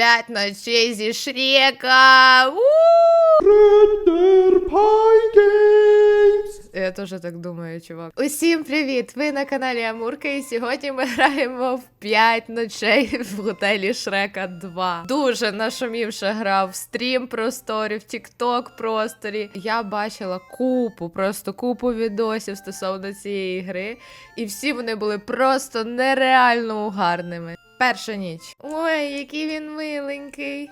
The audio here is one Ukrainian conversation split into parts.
п'ять ночей зі Шрека. У! Pie Games! Я теж так думаю, чувак. Усім привіт! Ви на каналі Амурка, і сьогодні ми граємо в 5 ночей в готелі Шрека 2. Дуже нашумівша гра в стрім просторі, в Тікток просторі. Я бачила купу, просто купу відосів стосовно цієї гри, і всі вони були просто нереально угарними. Перша ніч. Ой, який він миленький.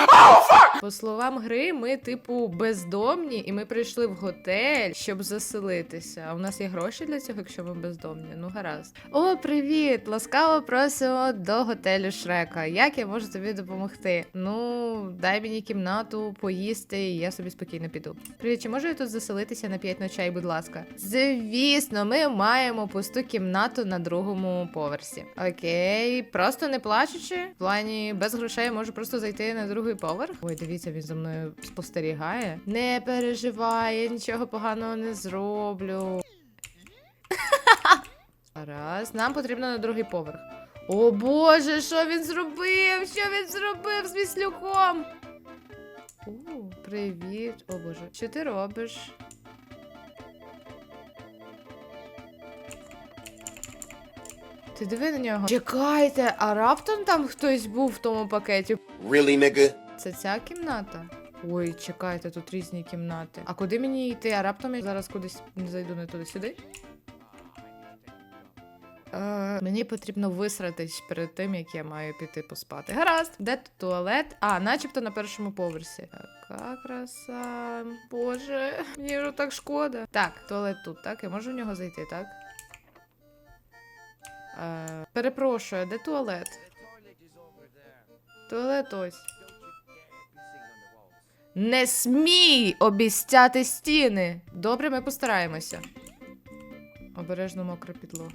По словам гри, ми, типу, бездомні, і ми прийшли в готель, щоб заселитися. А у нас є гроші для цього, якщо ми бездомні. Ну, гаразд. О, привіт! Ласкаво просимо до готелю Шрека. Як я можу тобі допомогти? Ну, дай мені кімнату, поїсти, і я собі спокійно піду. Привіт, чи можу я тут заселитися на 5 ночей, будь ласка? Звісно, ми маємо пусту кімнату на другому поверсі. Окей, просто не плачучи. В плані без грошей можу просто зайти на другий поверх. Ой, дивіться, він за мною спостерігає. Не переживай, я нічого поганого не зроблю. Раз, нам потрібно на другий поверх. О боже, що він зробив? Що він зробив з віслюком? О, привіт. О боже, що ти робиш? Ти диви на нього. Чекайте, а раптом там хтось був в тому пакеті? Really, nigga? Це ця кімната? Ой, чекайте, тут різні кімнати. А куди мені йти? А раптом я зараз кудись не зайду не туди сюди? Е, мені потрібно висратись перед тим, як я маю піти поспати. Гаразд, де тут туалет? А, начебто на першому поверсі. Яка краса. Боже, мені вже так шкода. Так, туалет тут, так? Я можу в нього зайти, так? Е, перепрошую, де туалет? Туалет ось. Не смій обіцяти стіни. Добре, ми постараємося. Обережно мокра підлога.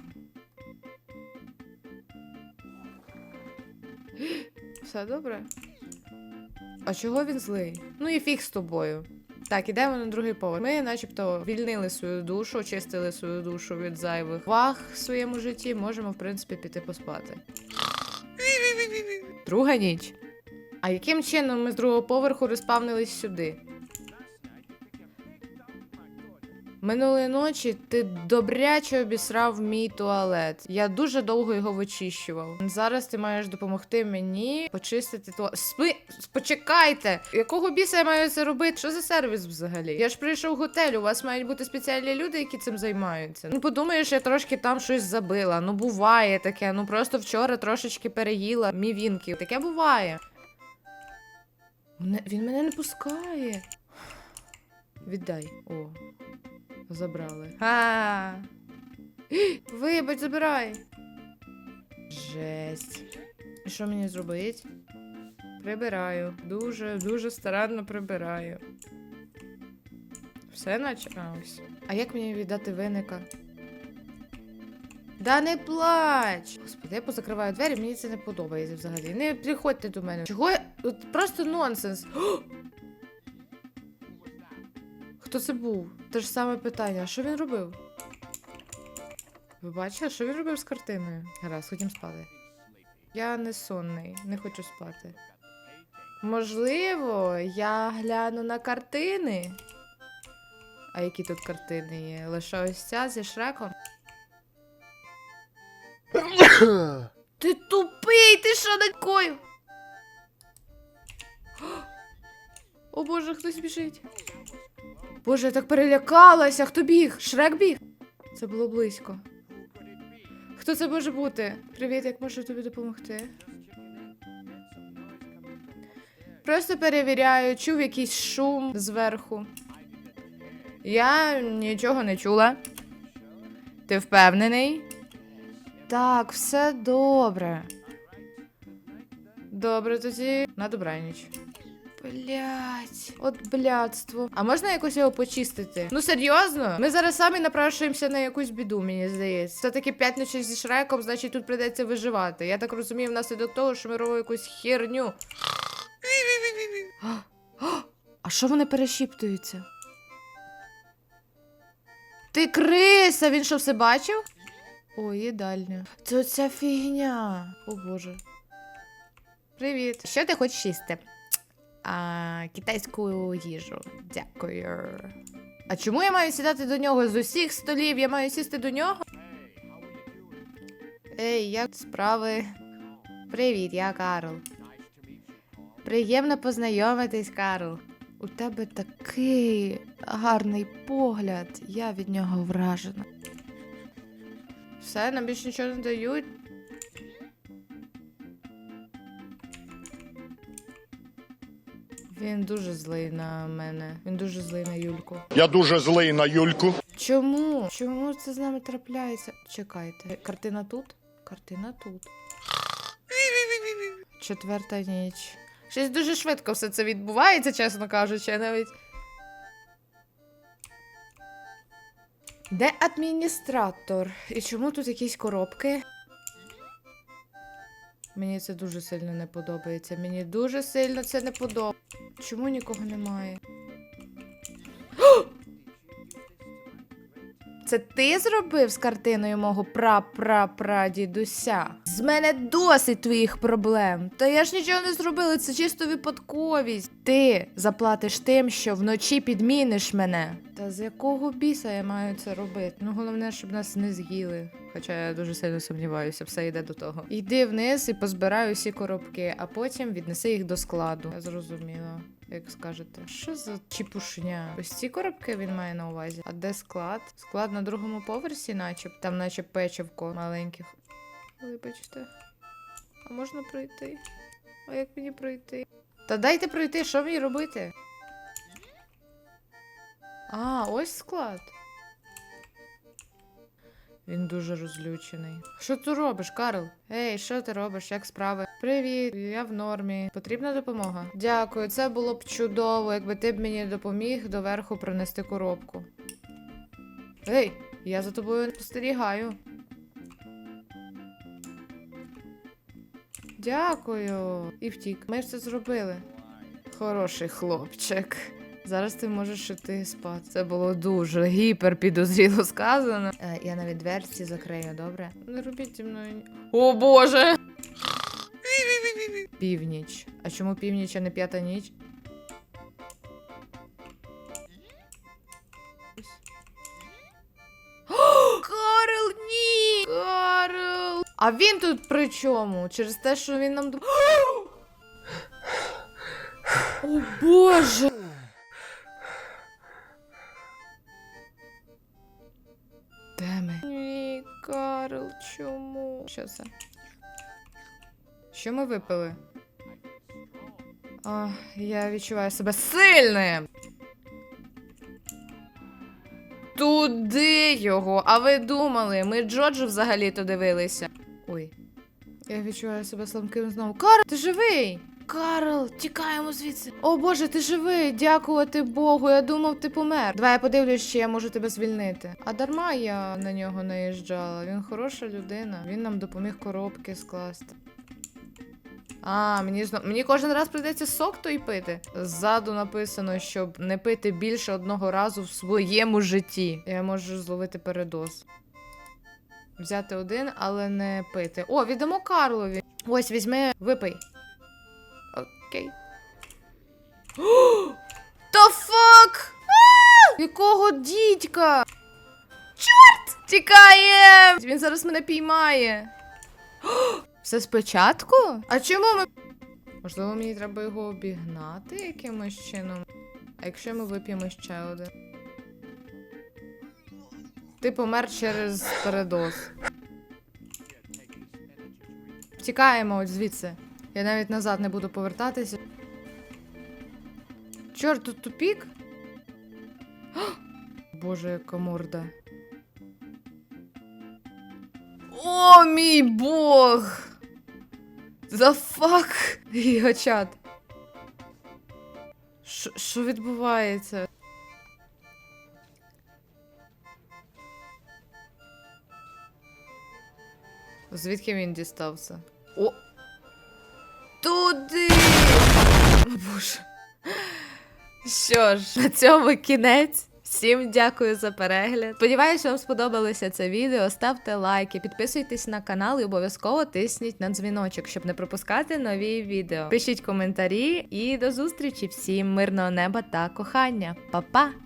Все добре? А чого він злий? Ну і фіг з тобою. Так, ідемо на другий поверх. Ми, начебто, вільнили свою душу, очистили свою душу від зайвих ваг в своєму житті. Можемо, в принципі, піти поспати. Друга ніч. А яким чином ми з другого поверху розпавнились сюди? Минулої ночі ти добряче обісрав мій туалет. Я дуже довго його вичищував. Зараз ти маєш допомогти мені почистити туалет. Спи... Почекайте! Якого біса я маю це робити? Що за сервіс взагалі? Я ж прийшов в готель, у вас мають бути спеціальні люди, які цим займаються. Ну подумаєш, я трошки там щось забила. Ну буває таке. Ну просто вчора трошечки переїла мівінки. Таке буває. Він мене не пускає. Віддай. О. Забрали. А. Вибач, забирай. Жесть. І що мені зробить? Прибираю. Дуже, дуже старанно прибираю. Все наче? А, ось. А як мені віддати виника? Да не плач! Господи, я позакриваю двері, мені це не подобається взагалі. Не приходьте до мене. Чого я. От просто нонсенс. О! Хто це був? Те ж саме питання. А що він робив? Ви бачили, що він робив з картиною? Гаразд, ходім спати. Я не сонний, не хочу спати. Можливо, я гляну на картини. А які тут картини є? Лише ось ця зі шреком. Ти тупий, ти що такою? О боже, хтось біжить. Боже, я так перелякалася. Хто біг? Шрек біг? Це було близько. Хто це може бути? Привіт, як можу тобі допомогти? Просто перевіряю, чув якийсь шум зверху. Я нічого не чула. Ти впевнений? Так, все добре. Добре, тоді на добраніч. Блять, от блядство. А можна якось його почистити? Ну серйозно? Ми зараз самі напрашуємося на якусь біду, мені здається. Це таки ночей зі шреком, значить тут придеться виживати. Я так розумію, внаслідок того, що ми робимо якусь херню. А що вони перешіптуються? Ти криса! Він що все бачив? О, їдальня. Це оця фігня. О боже. Привіт. Що ти хочеш їсти? А, китайську їжу. Дякую. А чому я маю сідати до нього з усіх столів? Я маю сісти до нього? Ей, як справи? Привіт, я Карл. Приємно познайомитись, Карл. У тебе такий гарний погляд. Я від нього вражена. Все, нам більше нічого не дають. Він дуже злий на мене. Він дуже злий на Юльку. Я дуже злий на Юльку. Чому? Чому це з нами трапляється? Чекайте. Картина тут? Картина тут. Четверта ніч. Щось дуже швидко все це відбувається, чесно кажучи, я навіть. Де адміністратор? І чому тут якісь коробки? Мені це дуже сильно не подобається. Мені дуже сильно це не подобається. Чому нікого немає? Це ти зробив з картиною мого пра-пра-прадідуся? З мене досить твоїх проблем. Та я ж нічого не зробила, це чисто випадковість. Ти заплатиш тим, що вночі підміниш мене. Та з якого біса я маю це робити? Ну головне, щоб нас не з'їли. Хоча я дуже сильно сумніваюся, все йде до того. Йди вниз і позбирай усі коробки, а потім віднеси їх до складу. Я зрозуміла. Як скажете, що за чіпушня? Ось ці коробки він має на увазі. А де склад? Склад на другому поверсі, наче там, наче печивко маленьких. Вибачте. А можна пройти? А як мені пройти? Та дайте пройти, що мені робити? А, ось склад. Він дуже розлючений. Що ти робиш, Карл? Ей, що ти робиш? Як справи? Привіт, я в нормі. Потрібна допомога? Дякую, це було б чудово, якби ти б мені допоміг доверху принести коробку. Ей, я за тобою спостерігаю. Дякую. І втік. Ми ж це зробили. Хороший хлопчик. Зараз ти можеш іти спати. Це було дуже гіпер підозріло сказано. Е, я навіть дверці закрию, добре? Не робіть зі мною. О боже! Північ. А чому північ, а не п'ята ніч? Карл, ні! Карл! А він тут при чому? Через те, що він нам. О боже! Карл, чому? Що це? Що ми випили? О, я відчуваю себе сильним. Туди його. А ви думали, ми Джоджо взагалі-то дивилися. Ой. Я відчуваю себе слабким знову. Карл, ти живий! Карл, тікаємо звідси. О боже, ти живий! Дякувати Богу. Я думав, ти помер. Давай я подивлюсь, чи я можу тебе звільнити. А дарма я на нього наїжджала. Він хороша людина. Він нам допоміг коробки скласти. А, мені знов... мені кожен раз прийдеться сок той пити. Ззаду написано, щоб не пити більше одного разу в своєму житті. Я можу зловити передоз. Взяти один, але не пити. О, віддамо Карлові. Ось, візьми, випий. Окей. Та фак! Якого дідька? Чорт! Тікає! Він зараз мене піймає. Все спочатку? А чому ми. Можливо, мені треба його обігнати якимось чином. А якщо ми вип'ємо ще один? Ти помер через передоз. Втікаємо от звідси. Я навіть назад не буду повертатися. Чорт, тут тупік? Боже, яка морда. О, мій бог! The fuck? Його чат. Що- Що відбувається? Звідки він дістався? О! Туди! О, Боже. Що ж, на цьому кінець Всім дякую за перегляд. Сподіваюсь, вам сподобалося це відео. Ставте лайки, підписуйтесь на канал і обов'язково тисніть на дзвіночок, щоб не пропускати нові відео. Пишіть коментарі і до зустрічі всім мирного неба та кохання. Па-па!